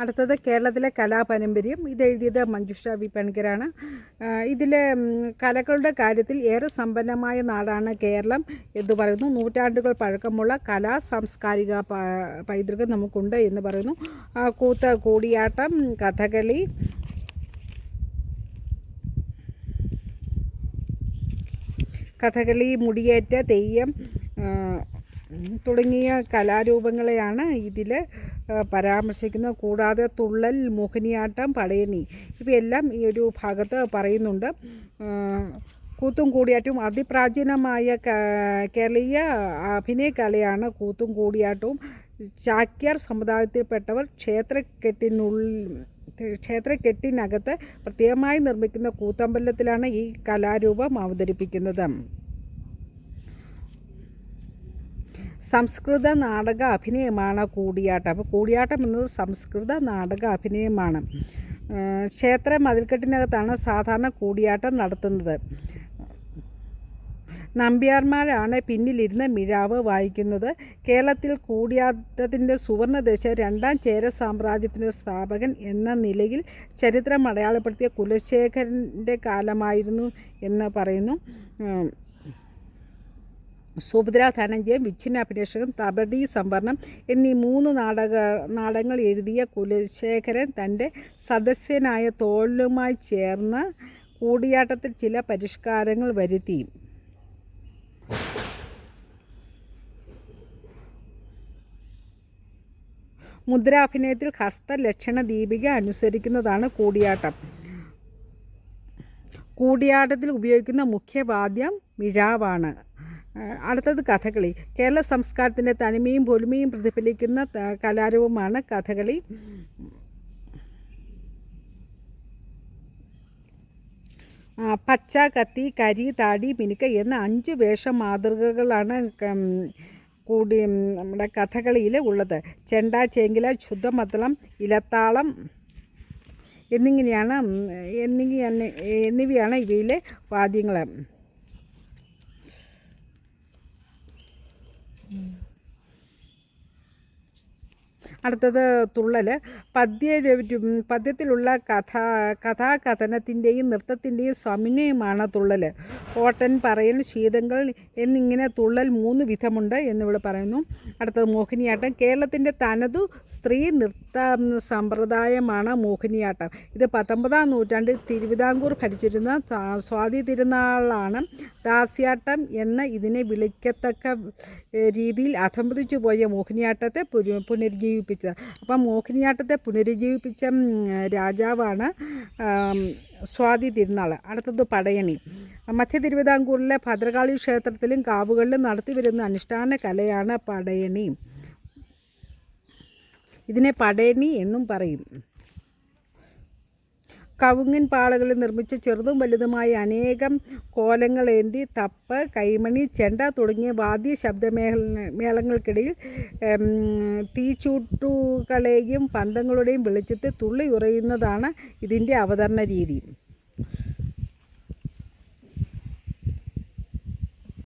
അടുത്തത് കേരളത്തിലെ കലാപാരമ്പര്യം ഇതെഴുതിയത് മഞ്ജുഷ വി പണിക്കരാണ്. ഇതിലെ കലകളുടെ കാര്യത്തിൽ ഏറെ സമ്പന്നമായ നാടാണ് കേരളം എന്ന് പറയുന്നു. നൂറ്റാണ്ടുകൾ പഴക്കമുള്ള കലാ സാംസ്കാരിക പൈതൃകം നമുക്കുണ്ട് എന്ന് പറയുന്നു. കൂത്ത കൂടിയാട്ടം കഥകളി കഥകളി മുടിയേറ്റ തെയ്യം തുടങ്ങിയ കലാരൂപങ്ങളെയാണ് ഇതിൽ പരാമർശിക്കുന്നത്. കൂടാതെ തുള്ളൽ മോഹിനിയാട്ടം പടയണി ഇവയെല്ലാം ഈ ഒരു ഭാഗത്ത് പറയുന്നുണ്ട്. കൂത്തും കൂടിയാട്ടവും അതിപ്രാചീനമായ കേരളീയ അഭിനയകലയാണ് കൂത്തും കൂടിയാട്ടവും. ചാക്യാർ സമുദായത്തിൽപ്പെട്ടവർ ക്ഷേത്രക്കെട്ടിനുള്ളിൽ ക്ഷേത്രക്കെട്ടിനകത്ത് പ്രത്യേകമായി നിർമ്മിക്കുന്ന കൂത്തമ്പലത്തിലാണ് ഈ കലാരൂപം അവതരിപ്പിക്കുന്നത്. സംസ്കൃത നാടക അഭിനയമാണ് കൂടിയാട്ടം. അപ്പോൾ കൂടിയാട്ടം എന്നത് സംസ്കൃത നാടക അഭിനയമാണ്. ക്ഷേത്ര മതിൽക്കെട്ടിനകത്താണ് സാധാരണ കൂടിയാട്ടം നടത്തുന്നത്. നമ്പ്യാർമാരാണ് പിന്നിലിരുന്ന് മിഴാവ് വായിക്കുന്നത്. കേരളത്തിൽ കൂടിയാട്ടത്തിന്റെ സുവർണദശ രണ്ടാം ചേര സാമ്രാജ്യത്തിന്റെ സ്ഥാപകൻ എന്ന നിലയിൽ ചരിത്രം അടയാളപ്പെടുത്തിയ കുലശേഖരന്റെ കാലമായിരുന്നു എന്ന് പറയുന്നു. സുഭദ്ര ധനഞ്ജയം വിച്ഛിന്നാഭിലേഷകൻ തപതി സംവരണം എന്നീ മൂന്ന് നാടക നാടകങ്ങൾ എഴുതിയ കുലശേഖരൻ തന്റെ സദസ്യനായ തോലുമായി ചേർന്ന് കൂടിയാട്ടത്തിൽ ചില പരിഷ്കാരങ്ങൾ വരുത്തി. മുദ്രാഭിനയത്തിൽ ഹസ്തലക്ഷണ ദീപിക അനുസരിക്കുന്നതാണ് കൂടിയാട്ടം. കൂടിയാട്ടത്തിൽ ഉപയോഗിക്കുന്ന മുഖ്യവാദ്യം മിഴാവാണ്. അടുത്തത് കഥകളി. കേരള സംസ്കാരത്തിന്റെ തനിമയും പൊലിമയും പ്രതിഫലിക്കുന്ന കലാരൂപമാണ് കഥകളി. പച്ച കത്തി കരി താടി മിനുക്ക എന്ന അഞ്ച് വേഷ മാതൃകകളാണ് കൂടി നമ്മുടെ കഥകളിയിൽ ഉള്ളത്. ചെണ്ട ചേങ്കില ശുദ്ധമദ്ദളം ഇലത്താളം എന്നിങ്ങനെയാണ് എന്നിങ്ങനെ എന്നിവയാണ് ഇവയിലെ വാദ്യങ്ങൾ 嗯。അടുത്തത് തുള്ളൽ പദ്യ പദ്യത്തിലുള്ള കഥ കഥാകഥനത്തിന്റെയും നൃത്തത്തിന്റെയും സമന്വയമാണ് തുള്ളൽ ഓട്ടൻ പറയൽ ശീതങ്ങൾ എന്നിങ്ങനെ തുള്ളൽ മൂന്ന് വിധമുണ്ട് എന്നിവിടെ പറയുന്നു. അടുത്തത് മോഹിനിയാട്ടം. കേരളത്തിന്റെ തനതു സ്ത്രീ നൃത്ത സമ്പ്രദായമാണ് മോഹിനിയാട്ടം. ഇത് പത്തൊമ്പതാം നൂറ്റാണ്ടിൽ തിരുവിതാംകൂർ ഭരിച്ചിരുന്ന സ്വാതി തിരുനാളാണ് ദാസ്യാട്ടം എന്ന ഇതിനെ വിളിക്കത്തക്ക രീതിയിൽ അധംപതിച്ചു പോയ മോഹിനിയാട്ടത്തെ പുന- പുനരുജ്ജീവിപ്പിച്ചത് അപ്പം മോഹിനിയാട്ടത്തെ പുനരുജ്ജീവിപ്പിച്ച രാജാവാണ് സ്വാതി തിരുനാൾ. അടുത്തത് പടയണി. മധ്യ തിരുവിതാംകൂറിലെ ഭദ്രകാളി ക്ഷേത്രത്തിലും കാവുകളിലും നടത്തിവരുന്ന അനുഷ്ഠാന കലയാണ് പടയണി. ഇതിനെ പടയണി എന്നും പറയും. കവുങ്ങിൻ പാളകളിൽ നിർമ്മിച്ച ചെറുതും വലുതുമായ അനേകം കോലങ്ങളേന്തി തപ്പ് കൈമണി ചെണ്ട തുടങ്ങിയ വാദ്യ ശബ്ദമേള മേളങ്ങൾക്കിടയിൽ തീച്ചൂട്ടുകളെയും പന്തങ്ങളുടെയും വെളിച്ചത്തിൽ തുള്ളി ഉറയുന്നതാണ് ഇതിന്റെ അവതരണ രീതി